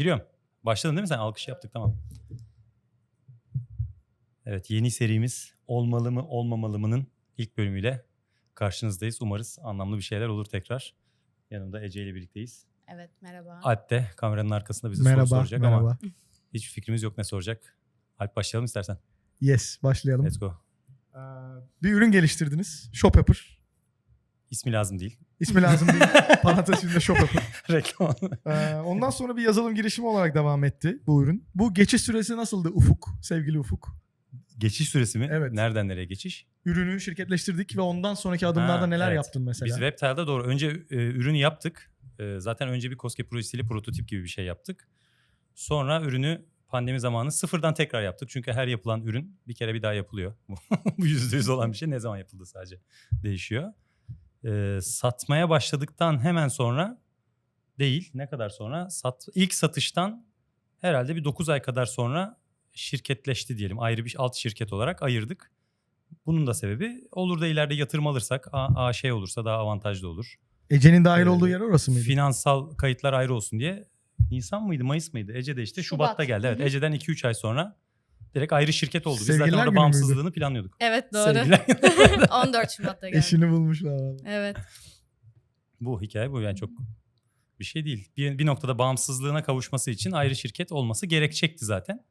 Giriyorum. Başladın değil mi sen? Alkış yaptık tamam. Evet yeni serimiz Olmalı mı Olmamalı mı'nın ilk bölümüyle karşınızdayız. Umarız anlamlı bir şeyler olur tekrar. Yanımda Ece ile birlikteyiz. Evet merhaba. Alp de kameranın arkasında bize merhaba, soru soracak merhaba. ama hiç fikrimiz yok ne soracak. Alp başlayalım istersen. Yes, başlayalım. Let's go. Ee, bir ürün geliştirdiniz. Shopper. İsmi lazım değil. İsmi lazım değil. Parantez içinde Shopper. Reklam. Ee, ondan sonra bir yazılım girişimi olarak devam etti bu ürün. Bu geçiş süresi nasıldı Ufuk? Sevgili Ufuk. geçiş süresi mi? Evet. Nereden nereye geçiş? Ürünü şirketleştirdik ve ondan sonraki adımlarda Ha, neler evet. yaptın mesela? Biz WebTile'da doğru. Önce e, ürünü yaptık. E, zaten önce bir Koske projesiyle prototip gibi bir şey yaptık. Sonra ürünü pandemi zamanı sıfırdan tekrar yaptık. Çünkü her yapılan ürün bir kere bir daha yapılıyor. Bu yüzde yüz olan bir şey. Ne zaman yapıldı sadece değişiyor. E, satmaya başladıktan hemen sonra değil. Ne kadar sonra? Sat, ilk satıştan herhalde bir 9 ay kadar sonra şirketleşti diyelim. Ayrı bir alt şirket olarak ayırdık. Bunun da sebebi olur da ileride yatırım alırsak A, A şey olursa daha avantajlı olur. Ece'nin dahil Ee, olduğu yer orası mıydı? Finansal kayıtlar ayrı olsun diye. Nisan mıydı Mayıs mıydı? Ece de işte Şubat. Şubat'ta geldi. Evet. Ece'den 2-3 ay sonra direkt ayrı şirket oldu. Biz zaten orada günü bağımsızlığını planlıyorduk. Evet doğru. Sevgiler. 14 Şubat'ta geldi. Eşini bulmuşlar. abi. Evet. bu hikaye bu yani çok bir şey değil. Bir, bir noktada bağımsızlığına kavuşması için ayrı şirket olması gerekecekti zaten.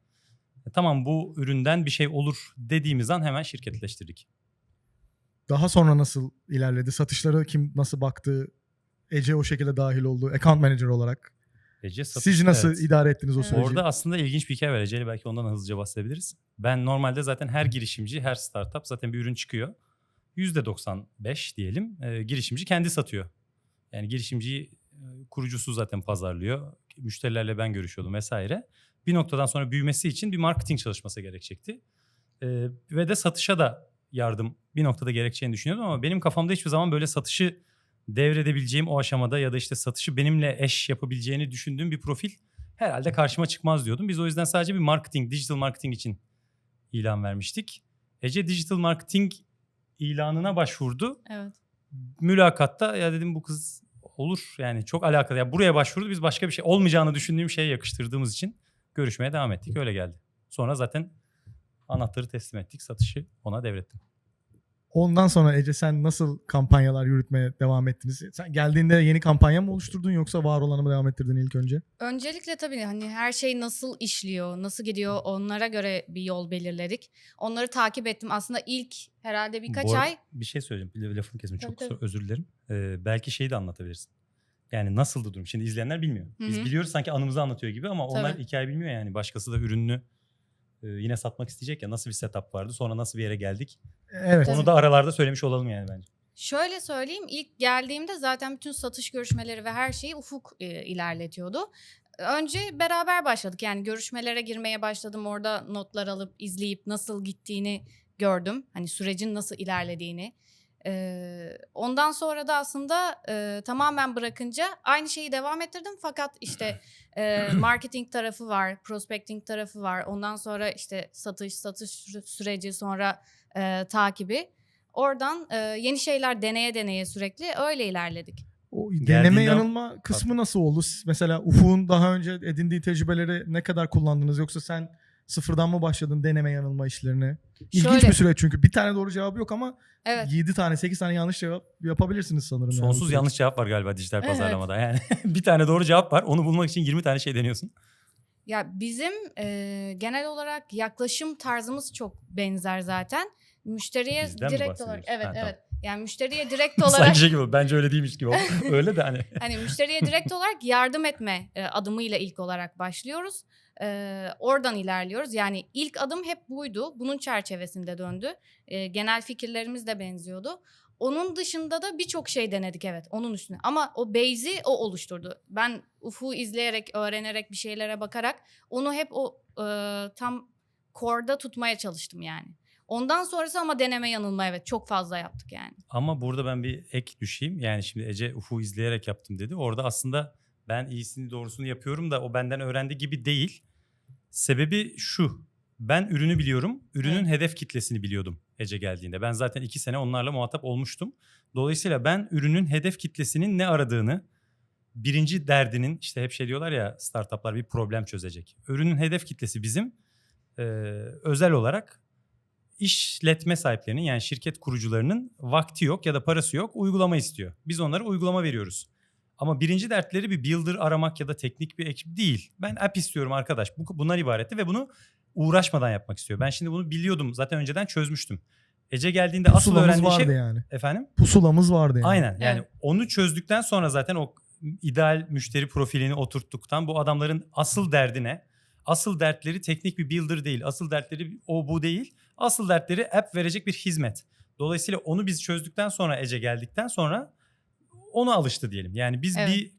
E, tamam bu üründen bir şey olur dediğimiz an hemen şirketleştirdik. Daha sonra nasıl ilerledi? Satışları kim nasıl baktı? Ece o şekilde dahil oldu. Account manager olarak. Ece Siz nasıl evet. idare ettiniz o Evet. süreci? Orada aslında ilginç bir hikaye var. Ece'yle belki ondan hızlıca bahsedebiliriz. Ben normalde zaten her girişimci, her startup zaten bir ürün çıkıyor. %95 diyelim e, girişimci kendi satıyor. Yani girişimciyi e, kurucusu zaten pazarlıyor. Müşterilerle ben görüşüyordum vesaire. Bir noktadan sonra büyümesi için bir marketing çalışması gerekecekti. E, ve de satışa da yardım bir noktada gerekeceğini düşünüyordum ama benim kafamda hiçbir zaman böyle satışı devredebileceğim o aşamada ya da işte satışı benimle eş yapabileceğini düşündüğüm bir profil herhalde karşıma çıkmaz diyordum. Biz o yüzden sadece bir marketing, digital marketing için ilan vermiştik. Ece digital marketing ilanına başvurdu. Evet. Mülakatta ya dedim bu kız olur yani çok alakalı. Ya buraya başvurdu biz başka bir şey olmayacağını düşündüğüm şeye yakıştırdığımız için görüşmeye devam ettik. Öyle geldi. Sonra zaten anahtarı teslim ettik. Satışı ona devrettim. Ondan sonra Ece sen nasıl kampanyalar yürütmeye devam ettiniz? Sen geldiğinde yeni kampanya mı oluşturdun yoksa var olanı mı devam ettirdin ilk önce? Öncelikle tabii hani her şey nasıl işliyor, nasıl gidiyor onlara göre bir yol belirledik. Onları takip ettim. Aslında ilk herhalde birkaç Bu arada ay Bir şey söyleyeceğim. Lafını kesme. Çok Tabii, kusura- özür dilerim. Ee, belki şeyi de anlatabilirsin. Yani nasıldı durum? Şimdi izleyenler bilmiyor. Biz Hı hı. biliyoruz sanki anımızı anlatıyor gibi ama onlar Tabii. hikaye bilmiyor yani. Başkası da ürününü yine satmak isteyecek ya. Nasıl bir setup vardı? Sonra nasıl bir yere geldik? Evet. Onu da aralarda söylemiş olalım yani bence. Şöyle söyleyeyim ilk geldiğimde zaten bütün satış görüşmeleri ve her şeyi Ufuk e, ilerletiyordu. Önce beraber başladık yani görüşmelere girmeye başladım orada notlar alıp izleyip nasıl gittiğini gördüm. Hani sürecin nasıl ilerlediğini. Ee, ondan sonra da aslında e, tamamen bırakınca aynı şeyi devam ettirdim fakat işte e, marketing tarafı var, prospecting tarafı var. Ondan sonra işte satış, satış sü- süreci sonra e, takibi. Oradan e, yeni şeyler deneye deneye sürekli öyle ilerledik. O deneme yanılma kısmı nasıl oldu? Siz Mesela Ufuk'un daha önce edindiği tecrübeleri ne kadar kullandınız? Yoksa sen sıfırdan mı başladın deneme yanılma işlerine? İlginç Şöyle- bir süreç çünkü. Bir tane doğru cevap yok ama Evet. 7 tane 8 tane yanlış cevap yapabilirsiniz sanırım. yani Sonsuz yanlış cevap var galiba dijital Evet. pazarlamada. Yani bir tane doğru cevap var. Onu bulmak için 20 tane şey deniyorsun. Ya bizim e, genel olarak yaklaşım tarzımız çok benzer zaten. Müşteriye Bizden mi direkt olarak bahsediyorsun? evet Ha, tamam. evet. Yani müşteriye direkt olarak Sanki şey gibi bence öyle değilmiş gibi. oldu. öyle de hani. hani müşteriye direkt olarak yardım etme e, adımıyla ilk olarak başlıyoruz. E, oradan ilerliyoruz. Yani ilk adım hep buydu. Bunun çerçevesinde döndü. E, genel fikirlerimiz de benziyordu. Onun dışında da birçok şey denedik evet onun üstüne. Ama o base'i o oluşturdu. Ben Ufuk'u izleyerek, öğrenerek, bir şeylere bakarak onu hep o e, tam core'da tutmaya çalıştım yani. Ondan sonrası ama deneme yanılma evet çok fazla yaptık yani. Ama burada ben bir ek düşeyim. Yani şimdi Ece Ufuk'u izleyerek yaptım dedi. Orada aslında ben iyisini doğrusunu yapıyorum da o benden öğrendi gibi değil. Sebebi şu. Ben ürünü biliyorum. Ürünün hedef kitlesini biliyordum Ece geldiğinde. Ben zaten iki sene onlarla muhatap olmuştum. Dolayısıyla ben ürünün hedef kitlesinin ne aradığını birinci derdinin işte hep şey diyorlar ya startuplar bir problem çözecek. Ürünün hedef kitlesi bizim e, özel olarak işletme sahiplerinin yani şirket kurucularının vakti yok ya da parası yok uygulama istiyor. Biz onlara uygulama veriyoruz. Ama birinci dertleri bir builder aramak ya da teknik bir ekip değil. Ben app istiyorum arkadaş. Bu, bunlar ibaretti ve bunu uğraşmadan yapmak istiyor. Ben şimdi bunu biliyordum. Zaten önceden çözmüştüm. Ece geldiğinde asıl Pusulamız öğrendiği vardı şey... yani. Efendim? Pusulamız vardı yani. Aynen. Yani Evet. onu çözdükten sonra zaten o ideal müşteri profilini oturttuktan bu adamların asıl derdine, asıl dertleri teknik bir builder değil, asıl dertleri o bu değil. Asıl dertleri app verecek bir hizmet. Dolayısıyla onu biz çözdükten sonra Ece geldikten sonra ona alıştı diyelim. Yani biz Evet. bir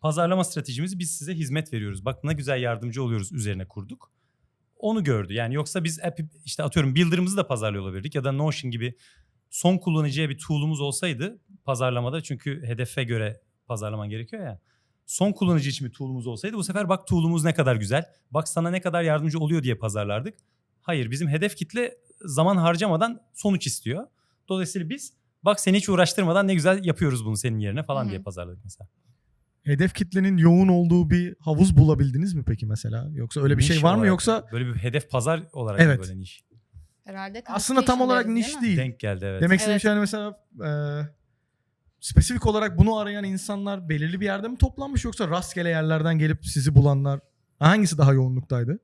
pazarlama stratejimizi biz size hizmet veriyoruz. Bak ne güzel yardımcı oluyoruz üzerine kurduk. Onu gördü. Yani yoksa biz app işte atıyorum builder'ımızı da pazarlıyor olabilirdik ya da Notion gibi son kullanıcıya bir tool'umuz olsaydı pazarlamada çünkü hedefe göre pazarlaman gerekiyor ya. Son kullanıcı için bir tool'umuz olsaydı bu sefer bak tool'umuz ne kadar güzel. Bak sana ne kadar yardımcı oluyor diye pazarlardık. Hayır bizim hedef kitle zaman harcamadan sonuç istiyor. Dolayısıyla biz bak seni hiç uğraştırmadan ne güzel yapıyoruz bunu senin yerine falan Hı hı. diye pazarladık mesela. Hedef kitlenin yoğun olduğu bir havuz bulabildiniz mi peki mesela? Yoksa öyle bir şey Niş var mı olarak, yoksa Böyle bir hedef pazar olarak Evet. böyle niş. Herhalde aslında tam olarak niş mi? değil. Denk geldi evet. Demek istediğim Evet. şey hani mesela e, spesifik olarak bunu arayan insanlar belirli bir yerde mi toplanmış yoksa rastgele yerlerden gelip sizi bulanlar hangisi daha yoğunluktaydı?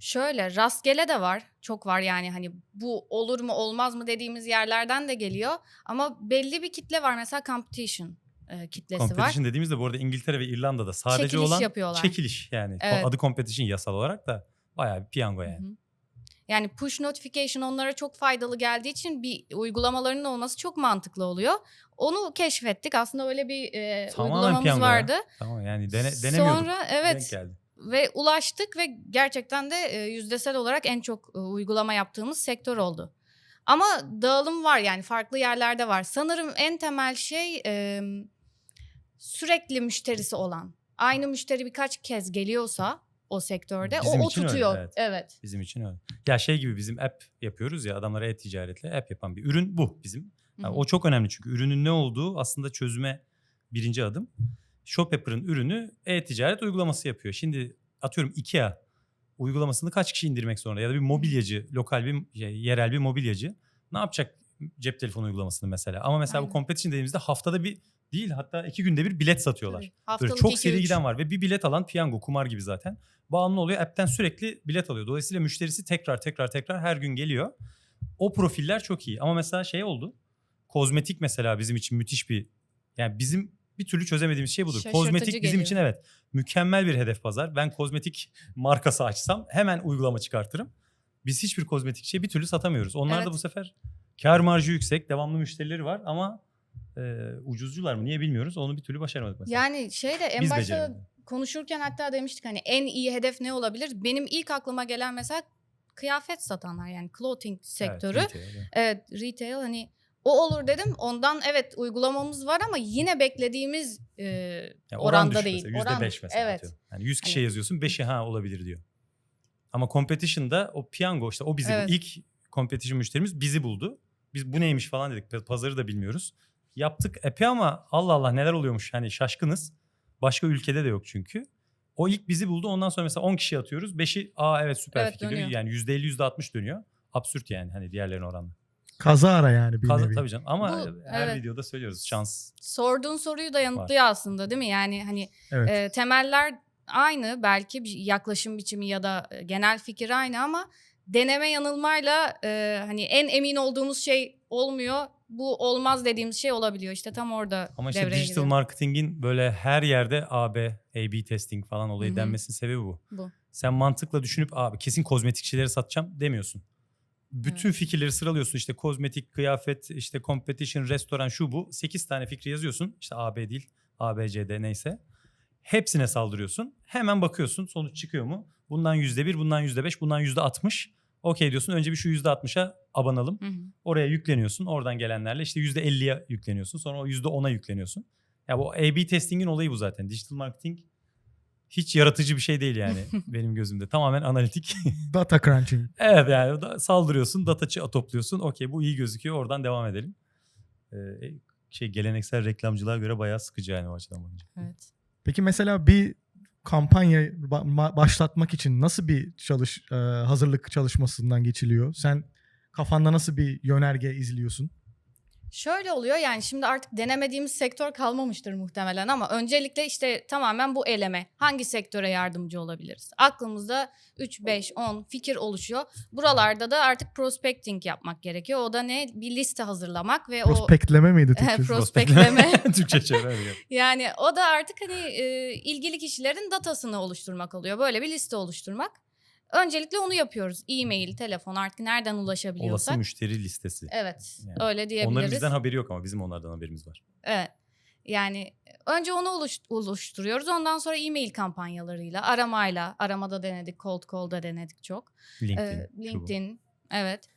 Şöyle rastgele de var. Çok var yani hani bu olur mu olmaz mı dediğimiz yerlerden de geliyor. Ama belli bir kitle var mesela competition e, kitlesi var. Competition dediğimizde bu arada İngiltere ve İrlanda'da sadece Çekiliş olan yapıyorlar. çekiliş yani. Evet. Adı competition yasal olarak da bayağı bir piyango yani. hı. Yani push notification onlara çok faydalı geldiği için bir uygulamalarının olması çok mantıklı oluyor. Onu keşfettik. Aslında öyle bir e, Tamamen uygulamamız piyango ya. vardı. Tamam yani dene, denemiyorduk. Sonra Denk evet geldi. Ve ulaştık ve gerçekten de e, yüzdesel olarak en çok e, uygulama yaptığımız sektör oldu. Ama dağılım var yani farklı yerlerde var. Sanırım en temel şey e, sürekli müşterisi olan. Aynı müşteri birkaç kez geliyorsa o sektörde Bizim o, o için öyle, tutuyor. evet. evet. Bizim için öyle. Ya şey gibi bizim app yapıyoruz ya adamlara e-ticaretle app yapan bir ürün bu bizim. Hı hı. o çok önemli çünkü ürünün ne olduğu aslında çözüme birinci adım. Shopapper'ın ürünü e-ticaret uygulaması yapıyor. Şimdi atıyorum IKEA uygulamasını kaç kişi indirmek zorunda ya da bir mobilyacı, lokal bir şey, yerel bir mobilyacı ne yapacak cep telefonu uygulamasını mesela. Ama mesela Aynen. bu competition dediğimizde haftada bir değil hatta iki günde bir bilet satıyorlar. Böyle çok seri üç. giden var ve bir bilet alan piyango kumar gibi zaten. Bağımlı oluyor app'ten sürekli bilet alıyor. Dolayısıyla müşterisi tekrar tekrar tekrar her gün geliyor. O profiller çok iyi ama mesela şey oldu. Kozmetik mesela bizim için müthiş bir yani bizim bir türlü çözemediğimiz şey budur. Şaşırtıcı kozmetik bizim geliyor. için evet mükemmel bir hedef pazar. Ben kozmetik markası açsam hemen uygulama çıkartırım. Biz hiçbir kozmetik şey bir türlü satamıyoruz. Onlar da Evet. bu sefer kar marjı yüksek, devamlı müşterileri var ama e, ucuzcular mı niye bilmiyoruz. Onu bir türlü başaramadık mesela. Yani şey de en Biz başta beceremedik. konuşurken hatta demiştik hani en iyi hedef ne olabilir? Benim ilk aklıma gelen mesela kıyafet satanlar yani clothing sektörü. Evet, retail, evet. Evet retail hani o olur dedim. Ondan evet uygulamamız var ama yine beklediğimiz e, Yani oran oranda değil. Mesela, Oran %5 düşük. mesela Evet. atıyorum. Yani 100 kişiye Hani- yazıyorsun 5'i ha olabilir diyor. Ama competition'da o piyango işte o bizi Evet. ilk competition müşterimiz bizi buldu. Biz bu neymiş falan dedik. Pazarı da bilmiyoruz. Yaptık epey ama Allah Allah neler oluyormuş. Hani şaşkınız. Başka ülkede de yok çünkü. O ilk bizi buldu. Ondan sonra mesela 10 kişi atıyoruz. 5'i aa evet süper Evet, fikir diyor. dönüyor. Yani %50 %60 dönüyor. Absürt yani hani diğerlerine oranla. Kazara yani bir Kaz- nevi. tabii canım ama Bu- her evet. videoda söylüyoruz şans. sorduğun soruyu da yanıtlıyor aslında değil mi? Yani hani Evet. e, temeller aynı belki bir yaklaşım biçimi ya da e, genel fikir aynı ama deneme yanılmayla e, hani en emin olduğumuz şey olmuyor. Bu olmaz dediğimiz şey olabiliyor. İşte tam orada Ama işte devreye digital giriyor. marketingin böyle her yerde AB, A-B testing falan olayı Hı hı. denmesinin sebebi bu. Bu. Sen mantıkla düşünüp abi kesin kozmetikçileri satacağım demiyorsun. Bütün fikirleri sıralıyorsun işte kozmetik, kıyafet, işte competition, restoran şu bu. 8 tane fikri yazıyorsun. İşte AB değil, ABCD neyse. Hepsine saldırıyorsun. Hemen bakıyorsun sonuç çıkıyor mu? Bundan %1, bundan %5, bundan %60. Okey diyorsun önce bir şu %60'a abanalım. Hı hı. Oraya yükleniyorsun. Oradan gelenlerle işte %50'ye yükleniyorsun. Sonra o %10'a yükleniyorsun. Ya bu A-B testingin olayı bu zaten. Digital marketing hiç yaratıcı bir şey değil yani benim gözümde. Tamamen analitik. Data crunching. evet yani da- saldırıyorsun, data topluyorsun. Okey bu iyi gözüküyor. Oradan devam edelim. Ee, şey geleneksel reklamcılığa göre bayağı sıkıcı yani o açıdan bakınca. Evet. Peki mesela bir kampanya ba- ma- başlatmak için nasıl bir çalış e, hazırlık çalışmasından geçiliyor? Sen kafanda nasıl bir yönerge izliyorsun? Şöyle oluyor yani şimdi artık denemediğimiz sektör kalmamıştır muhtemelen ama öncelikle işte tamamen bu eleme. Hangi sektöre yardımcı olabiliriz? Aklımızda 3, 5, 10 fikir oluşuyor. Buralarda da artık prospecting yapmak gerekiyor. O da ne? Bir liste hazırlamak ve o Prospektleme miydi Türkçesi? Prospektleme. Türkçe çeviriyor. yani o da artık hani e, ilgili kişilerin datasını oluşturmak oluyor. Böyle bir liste oluşturmak. Öncelikle onu yapıyoruz. E-mail, telefon artık nereden ulaşabiliyorsak. Olası müşteri listesi. Evet, Yani öyle diyebiliriz. Onların bizden haberi yok ama bizim onlardan haberimiz var. Evet. Yani önce onu oluş- oluşturuyoruz. Ondan sonra e-mail kampanyalarıyla, aramayla, aramada denedik, cold call'da denedik çok. LinkedIn. Ee. LinkedIn, evet.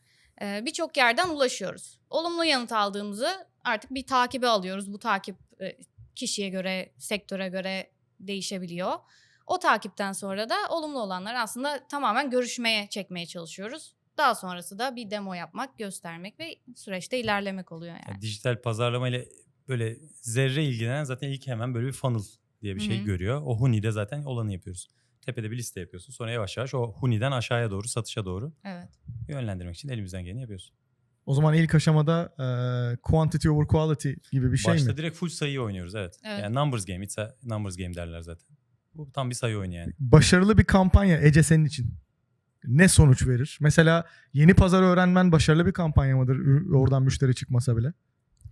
Ee, Birçok yerden ulaşıyoruz. Olumlu yanıt aldığımızı artık bir takibe alıyoruz. Bu takip e, kişiye göre, sektöre göre değişebiliyor. O takipten sonra da olumlu olanları aslında tamamen görüşmeye çekmeye çalışıyoruz. Daha sonrası da bir demo yapmak, göstermek ve süreçte ilerlemek oluyor yani. Yani dijital pazarlama ile böyle zerre ilgilenen zaten ilk hemen böyle bir funnel diye bir şey Hı hı. görüyor. O Huni'de zaten olanı yapıyoruz. Tepede bir liste yapıyorsun. Sonra yavaş yavaş o Huni'den aşağıya doğru, satışa doğru Evet. yönlendirmek için elimizden geleni yapıyoruz. O zaman ilk aşamada e, quantity over quality gibi bir şey Başta mi? direkt full sayı oynuyoruz evet. Evet. Yani numbers game, it's a numbers game derler zaten. Bu tam bir sayı oyunu yani. Başarılı bir kampanya Ece senin için ne sonuç verir? Mesela yeni pazarı öğrenmen başarılı bir kampanya mıdır? Oradan müşteri çıkmasa bile.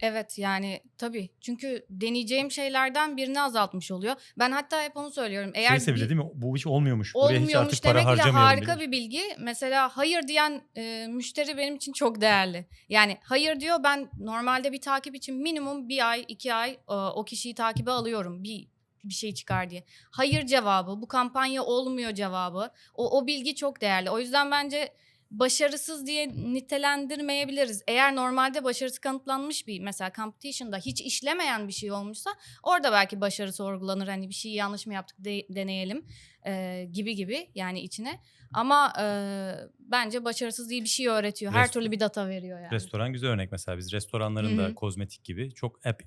Evet yani tabii. Çünkü deneyeceğim şeylerden birini azaltmış oluyor. Ben hatta hep onu söylüyorum. Eğer Şey sevince bir- değil mi? Bu iş olmuyormuş. Buraya hiç olmuyormuş artık para demek bile harcamayalım. harika bile. bir bilgi. Mesela hayır diyen e, müşteri benim için çok değerli. Yani hayır diyor ben normalde bir takip için minimum bir ay iki ay e, o kişiyi takibe alıyorum. Bir bir şey çıkar diye. Hayır cevabı, bu kampanya olmuyor cevabı. O, o bilgi çok değerli. O yüzden bence başarısız diye nitelendirmeyebiliriz. Eğer normalde başarısı kanıtlanmış bir mesela competition'da hiç işlemeyen bir şey olmuşsa orada belki başarı sorgulanır. Hani bir şeyi yanlış mı yaptık de- deneyelim e, gibi gibi yani içine. Ama e, bence başarısız değil bir şey öğretiyor. Her Rest- türlü bir data veriyor yani. Restoran güzel örnek mesela biz restoranların da kozmetik gibi çok app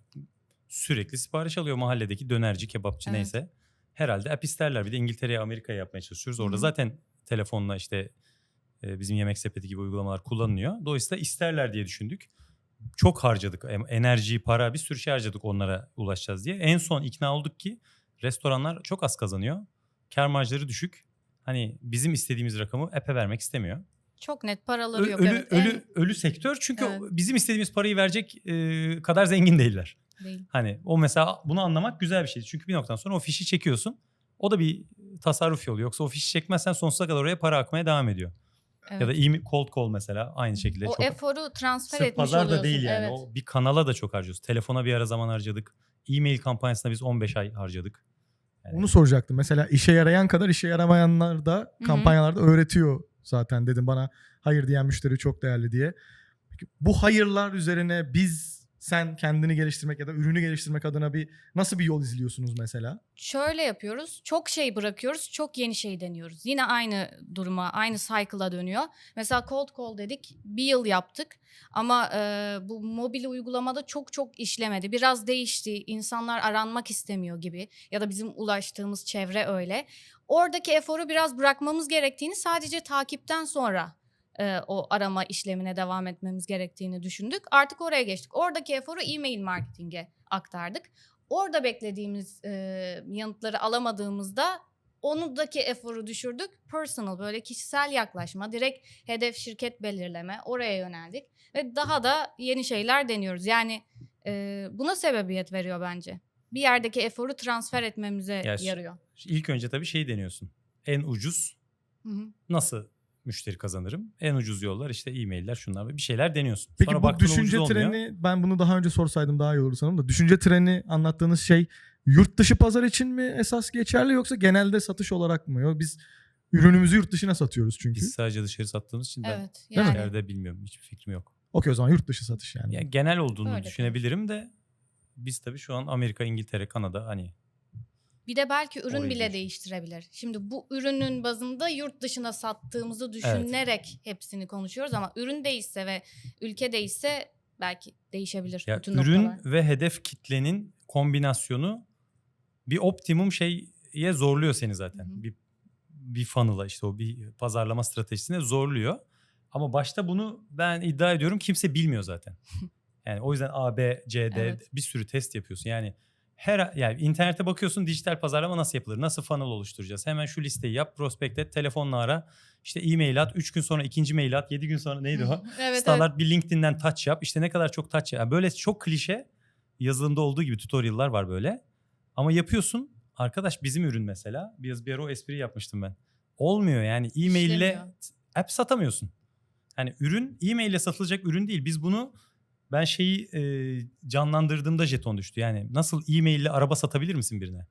sürekli sipariş alıyor mahalledeki dönerci, kebapçı Evet. neyse. Herhalde app isterler. Bir de İngiltere'ye, Amerika'ya yapmaya çalışıyoruz. Orada Hı hı. zaten telefonla işte e, bizim yemek sepeti gibi uygulamalar kullanılıyor. Dolayısıyla isterler diye düşündük. Çok harcadık. Em- Enerji, para bir sürü şey harcadık onlara ulaşacağız diye. En son ikna olduk ki restoranlar çok az kazanıyor. Kar marjları düşük. Hani bizim istediğimiz rakamı app'e vermek istemiyor. Çok net paraları Ö- yok. ölü evet. ölü ölü sektör çünkü Evet. bizim istediğimiz parayı verecek e, kadar zengin değiller. Değil. Hani o mesela bunu anlamak güzel bir şey. Çünkü bir noktadan sonra o fişi çekiyorsun. O da bir tasarruf yolu. Yoksa o fişi çekmezsen sonsuza kadar oraya para akmaya devam ediyor. Evet. Ya da iyi cold call mesela aynı şekilde. o çok eforu transfer Sırf etmiş pazar da oluyorsun. değil yani. Evet. O bir kanala da çok harcıyoruz. Telefona bir ara zaman harcadık. E-mail kampanyasına biz 15 ay harcadık. Yani Onu soracaktım. Mesela işe yarayan kadar işe yaramayanlar da kampanyalarda öğretiyor zaten dedim bana hayır diyen müşteri çok değerli diye. Peki, bu hayırlar üzerine biz sen kendini geliştirmek ya da ürünü geliştirmek adına bir nasıl bir yol izliyorsunuz mesela? Şöyle yapıyoruz. Çok şey bırakıyoruz. Çok yeni şey deniyoruz. Yine aynı duruma, aynı cycle'a dönüyor. Mesela cold call dedik. Bir yıl yaptık. Ama e, bu mobil uygulamada çok çok işlemedi. Biraz değişti. İnsanlar aranmak istemiyor gibi. Ya da bizim ulaştığımız çevre öyle. Oradaki eforu biraz bırakmamız gerektiğini sadece takipten sonra e, o arama işlemine devam etmemiz gerektiğini düşündük. Artık oraya geçtik. Oradaki eforu e-mail marketinge aktardık. Orada beklediğimiz e, yanıtları alamadığımızda onudaki eforu düşürdük. Personal böyle kişisel yaklaşma, direkt hedef şirket belirleme oraya yöneldik ve daha da yeni şeyler deniyoruz. Yani e, buna sebebiyet veriyor bence. Bir yerdeki eforu transfer etmemize Ya yarıyor. ilk önce tabii şey deniyorsun. En ucuz Hı hı. nasıl müşteri kazanırım? En ucuz yollar işte e-mailler şunlar bir şeyler deniyorsun. Peki Sonra bu düşünce olmuyor. treni ben bunu daha önce sorsaydım daha iyi olur sanırım da düşünce treni anlattığınız şey yurt dışı pazar için mi esas geçerli yoksa genelde satış olarak mı? Yok, Biz ürünümüzü yurt dışına satıyoruz çünkü. Biz sadece dışarı sattığımız için ben Evet. Yani içeride bilmiyorum. Hiçbir fikrim yok. Okey o zaman yurt dışı satış yani. Yani genel olduğunu Öyle düşünebilirim de biz tabii şu an Amerika, İngiltere, Kanada hani Bir de belki ürün bile değiştirebilir. Şimdi bu ürünün bazında yurt dışına sattığımızı düşünerek hepsini konuşuyoruz ama ürün değişse ve ülke değişse belki değişebilir ya bütün ürün noktalar. ve hedef kitlenin kombinasyonu bir optimum şeye zorluyor seni zaten. Hı hı. Bir bir funnel'a işte o bir pazarlama stratejisine zorluyor. Ama başta bunu ben iddia ediyorum kimse bilmiyor zaten. Yani o yüzden A, B, C, D Evet. bir sürü test yapıyorsun. Yani her yani internete bakıyorsun dijital pazarlama nasıl yapılır? Nasıl funnel oluşturacağız? Hemen şu listeyi yap, prospekt et, telefonla ara. işte e-mail at, 3 gün sonra ikinci mail at, 7 gün sonra neydi o? evet, evet. Standart bir LinkedIn'den touch yap. İşte ne kadar çok touch yap. böyle çok klişe yazılımda olduğu gibi tutorial'lar var böyle. Ama yapıyorsun. Arkadaş bizim ürün mesela. Biraz bir ara o espri yapmıştım ben. Olmuyor yani e-mail ile app satamıyorsun. Yani ürün e-mail ile satılacak ürün değil. Biz bunu ben şeyi e, canlandırdığımda jeton düştü. Yani nasıl e-mail ile araba satabilir misin birine?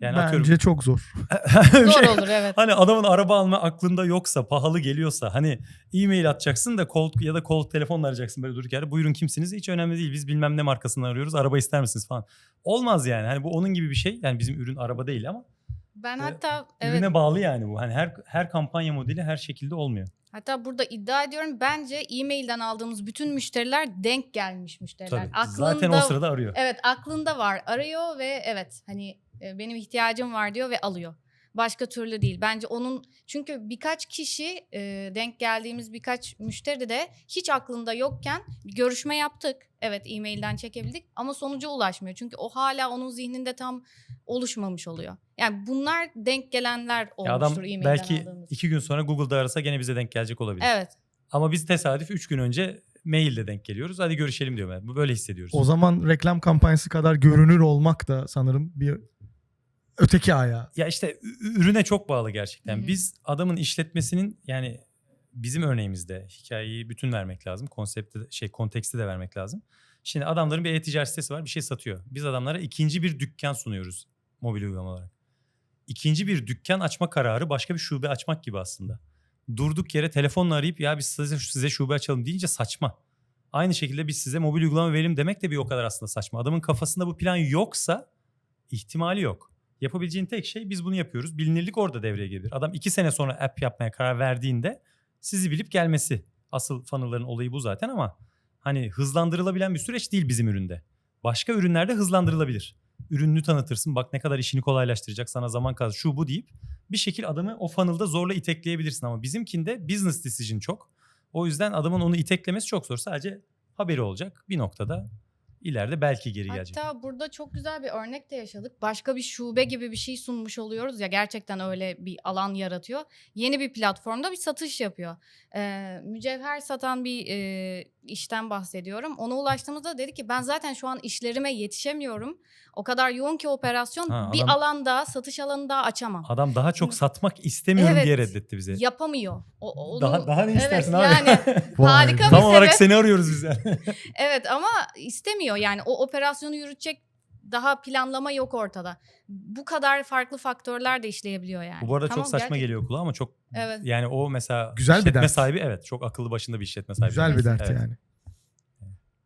Yani Bence atıyorum. çok zor. Bir Zor şey- olur evet. Hani adamın araba alma aklında yoksa, pahalı geliyorsa hani e-mail atacaksın da kol ya da kol telefonla arayacaksın böyle durduk yere. Buyurun kimsiniz? Hiç önemli değil. Biz bilmem ne markasını arıyoruz. Araba ister misiniz falan. Olmaz yani. Hani bu onun gibi bir şey. Yani bizim ürün araba değil ama Ben Ve hatta evet ürüne bağlı yani bu. Hani her her kampanya modeli her şekilde olmuyor. Hatta burada iddia ediyorum bence e-mailden aldığımız bütün müşteriler denk gelmiş müşteriler. Tabii. Zaten o sırada arıyor. Evet aklında var arıyor ve evet hani e, benim ihtiyacım var diyor ve alıyor. Başka türlü değil. Bence onun çünkü birkaç kişi e, denk geldiğimiz birkaç müşteri de hiç aklında yokken bir görüşme yaptık. Evet e-mailden çekebildik ama sonuca ulaşmıyor. Çünkü o hala onun zihninde tam oluşmamış oluyor. Yani bunlar denk gelenler Ya olmuştur adam e-mailden belki aldığımız. iki gün sonra Google'da arasa gene bize denk gelecek olabilir. Evet. Ama biz tesadüf üç gün önce mailde denk geliyoruz. Hadi görüşelim diyor. Bu Böyle hissediyoruz. O zaman reklam kampanyası kadar görünür olmak da sanırım bir öteki ayağı. Ya işte ürüne çok bağlı gerçekten. Hı hı. Biz adamın işletmesinin yani bizim örneğimizde hikayeyi bütün vermek lazım. Konsepti şey konteksti de vermek lazım. Şimdi adamların bir e-ticaret sitesi var, bir şey satıyor. Biz adamlara ikinci bir dükkan sunuyoruz mobil uygulama olarak. İkinci bir dükkan açma kararı başka bir şube açmak gibi aslında. Durduk yere telefonla arayıp ya biz size, size şube açalım deyince saçma. Aynı şekilde biz size mobil uygulama verelim demek de bir o kadar aslında saçma. Adamın kafasında bu plan yoksa ihtimali yok. Yapabileceğin tek şey biz bunu yapıyoruz. Bilinirlik orada devreye girebilir. Adam iki sene sonra app yapmaya karar verdiğinde sizi bilip gelmesi. Asıl funnel'ların olayı bu zaten ama hani hızlandırılabilen bir süreç değil bizim üründe. Başka ürünlerde hızlandırılabilir. Ürününü tanıtırsın bak ne kadar işini kolaylaştıracak sana zaman kazanır şu bu deyip bir şekil adamı o funnel'da zorla itekleyebilirsin ama bizimkinde business decision çok. O yüzden adamın onu iteklemesi çok zor. Sadece haberi olacak bir noktada ileride belki geri gelecek. Hatta burada çok güzel bir örnek de yaşadık. Başka bir şube gibi bir şey sunmuş oluyoruz ya gerçekten öyle bir alan yaratıyor. Yeni bir platformda bir satış yapıyor. Ee, mücevher satan bir e, işten bahsediyorum. Ona ulaştığımızda dedi ki ben zaten şu an işlerime yetişemiyorum. O kadar yoğun ki operasyon Ha, bir adam- alanda satış alanı daha açamam. Adam daha çok Şimdi- satmak istemiyorum Evet. diye reddetti bize. Yapamıyor. O, onu- Daha daha ne Evet, istersin abi? yani Harika be. bir Tam olarak sebep. seni arıyoruz biz yani. Evet ama istemiyor yani o operasyonu yürütecek daha planlama yok ortada. Bu kadar farklı faktörler de işleyebiliyor yani. Bu arada Tamam, çok saçma gerçekten. geliyor kulağa ama çok Evet. yani o mesela Güzel bir işletme dert. sahibi evet çok akıllı başında bir işletme sahibi. Güzel bir dert Evet. yani.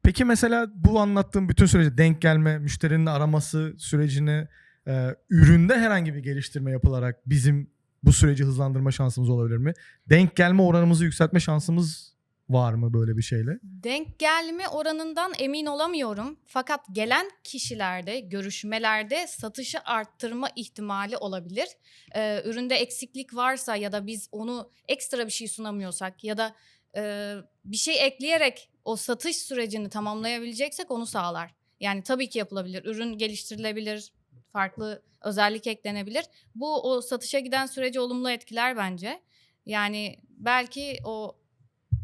Peki mesela bu anlattığım bütün süreci denk gelme, müşterinin araması sürecini e, üründe herhangi bir geliştirme yapılarak bizim bu süreci hızlandırma şansımız olabilir mi? Denk gelme oranımızı yükseltme şansımız var mı böyle bir şeyle? Denk gelme oranından emin olamıyorum. Fakat gelen kişilerde, görüşmelerde satışı arttırma ihtimali olabilir. Ee, üründe eksiklik varsa ya da biz onu ekstra bir şey sunamıyorsak ya da e, bir şey ekleyerek o satış sürecini tamamlayabileceksek onu sağlar. Yani tabii ki yapılabilir. Ürün geliştirilebilir, farklı özellik eklenebilir. Bu o satışa giden süreci olumlu etkiler bence. Yani belki o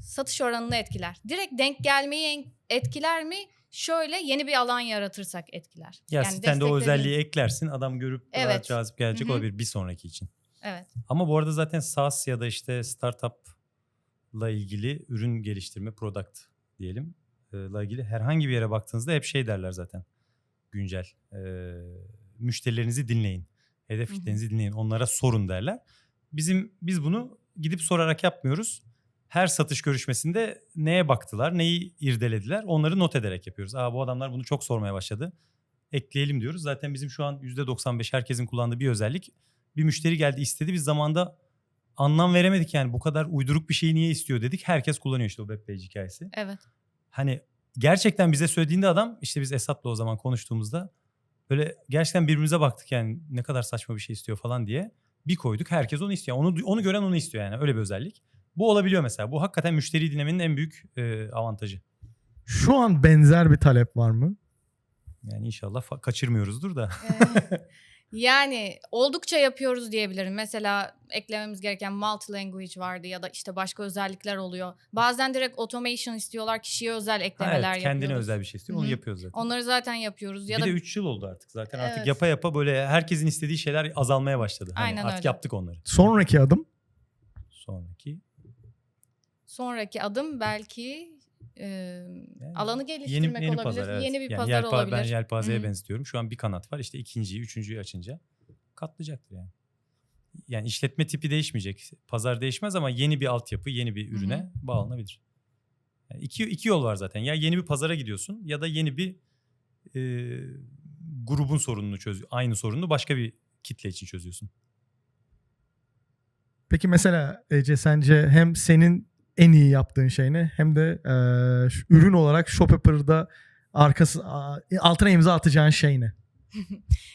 satış oranını etkiler. Direkt denk gelmeyi etkiler mi? Şöyle yeni bir alan yaratırsak etkiler. Ya Yani sitende o desteklediğin- özelliği eklersin adam görüp daha Evet. cazip gelecek Hı hı. olabilir bir sonraki için. Evet. Ama bu arada zaten SaaS ya da işte startup'la ilgili ürün geliştirme, product diyelim la ilgili herhangi bir yere baktığınızda hep şey derler zaten güncel. E, müşterilerinizi dinleyin. Hedef kitlenizi dinleyin. Onlara sorun derler. Bizim biz bunu gidip sorarak yapmıyoruz. Her satış görüşmesinde neye baktılar, neyi irdelediler onları not ederek yapıyoruz. Aa bu adamlar bunu çok sormaya başladı. Ekleyelim diyoruz. Zaten bizim şu an %95 herkesin kullandığı bir özellik. Bir müşteri geldi istedi biz zamanda anlam veremedik yani bu kadar uyduruk bir şeyi niye istiyor dedik. Herkes kullanıyor işte o web page hikayesi. Evet. Hani gerçekten bize söylediğinde adam işte biz Esat'la o zaman konuştuğumuzda Böyle gerçekten birbirimize baktık yani ne kadar saçma bir şey istiyor falan diye. Bir koyduk herkes onu istiyor. Onu onu gören onu istiyor yani öyle bir özellik. Bu olabiliyor mesela. Bu hakikaten müşteri dinlemenin en büyük e, avantajı. Şu an benzer bir talep var mı? Yani inşallah fa- kaçırmıyoruzdur da. Ee, yani oldukça yapıyoruz diyebilirim. Mesela eklememiz gereken multi language vardı ya da işte başka özellikler oluyor. Bazen direkt automation istiyorlar, kişiye özel Ha, eklemeler evet, kendine yapıyoruz. özel bir şey istiyor. Onu yapıyoruz zaten. Onları zaten yapıyoruz. Ya bir da de 3 yıl oldu artık zaten. Artık Evet. yapa yapa böyle herkesin istediği şeyler azalmaya başladı. Hani Aynen artık öyle. yaptık onları. Sonraki adım Sonraki sonraki adım belki e, Yani alanı geliştirmek yeni, yeni olabilir. pazar, evet. Yeni bir Yani pazar yelpa- olabilir. Ben yelpazeye hı. benzetiyorum. Şu an bir kanat var. İşte ikinciyi, üçüncüyü açınca katlayacaktır yani. Yani işletme tipi değişmeyecek. Pazar değişmez ama yeni bir altyapı, yeni bir ürüne bağlanabilir. Yani iki, iki yol var zaten. Ya yeni bir pazara gidiyorsun ya da yeni bir e, grubun sorununu çözüyor. Aynı sorunu başka bir kitle için çözüyorsun. Peki mesela Ece sence hem senin en iyi yaptığın şey ne hem de eee, şu ürün olarak Shopper'da arkası altına imza atacağın şey ne?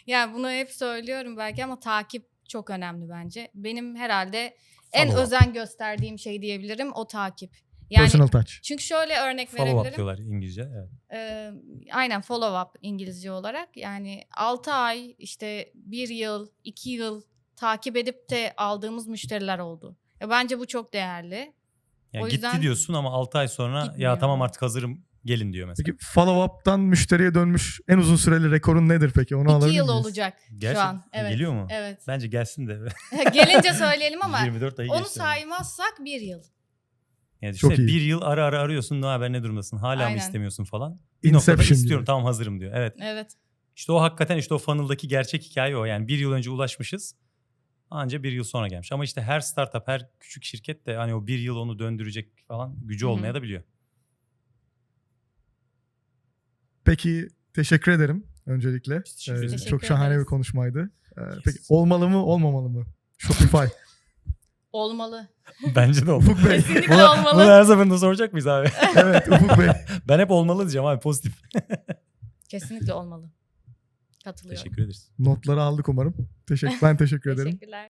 Yani bunu hep söylüyorum belki ama takip çok önemli bence. Benim herhalde en Follow up. özen gösterdiğim şey diyebilirim o takip. Yani Personal touch. çünkü şöyle örnek Follow up verebilirim. diyorlar İngilizce. Evet. Ee, aynen follow up İngilizce olarak. Yani 6 ay işte 1 yıl 2 yıl takip edip de aldığımız müşteriler oldu. Ya bence bu çok değerli. Yani O gitti yüzden diyorsun ama 6 ay sonra gitmiyor. ya tamam artık hazırım gelin diyor mesela. Peki follow up'tan müşteriye dönmüş en uzun süreli rekorun nedir peki? Onu 2 alabilir yıl miyiz? olacak Gerçek- şu an. Evet. Geliyor mu? Evet. Bence gelsin de. Gelince söyleyelim ama 24 ayı onu geçti. saymazsak 1 yıl. Yani Çok iyi. bir yıl ara ara arıyorsun ne haber ne durumdasın hala mı Aynen. istemiyorsun falan. Bir noktada Inception istiyorum gibi. tamam hazırım diyor. Evet Evet. işte o hakikaten işte o funnel'daki gerçek hikaye o yani bir yıl önce ulaşmışız anca bir yıl sonra gelmiş. Ama işte her startup her küçük şirket de hani o bir yıl onu döndürecek falan gücü olmaya da biliyor. Peki teşekkür ederim öncelikle. teşekkür Ee, çok şahane ederiz. bir konuşmaydı. Ee, Yes. Peki olmalı mı olmamalı mı? Shopify. Olmalı. Bence de olmalı. Ufuk Bey. Kesinlikle Bunu, olmalı. bunu her seferinde soracak mıyız abi? evet Ufuk Bey. ben hep olmalı diyeceğim abi pozitif. Kesinlikle olmalı. Katılıyorum. Teşekkür ederiz. Notları aldık umarım. Teşekkür, ben teşekkür ederim. Teşekkürler.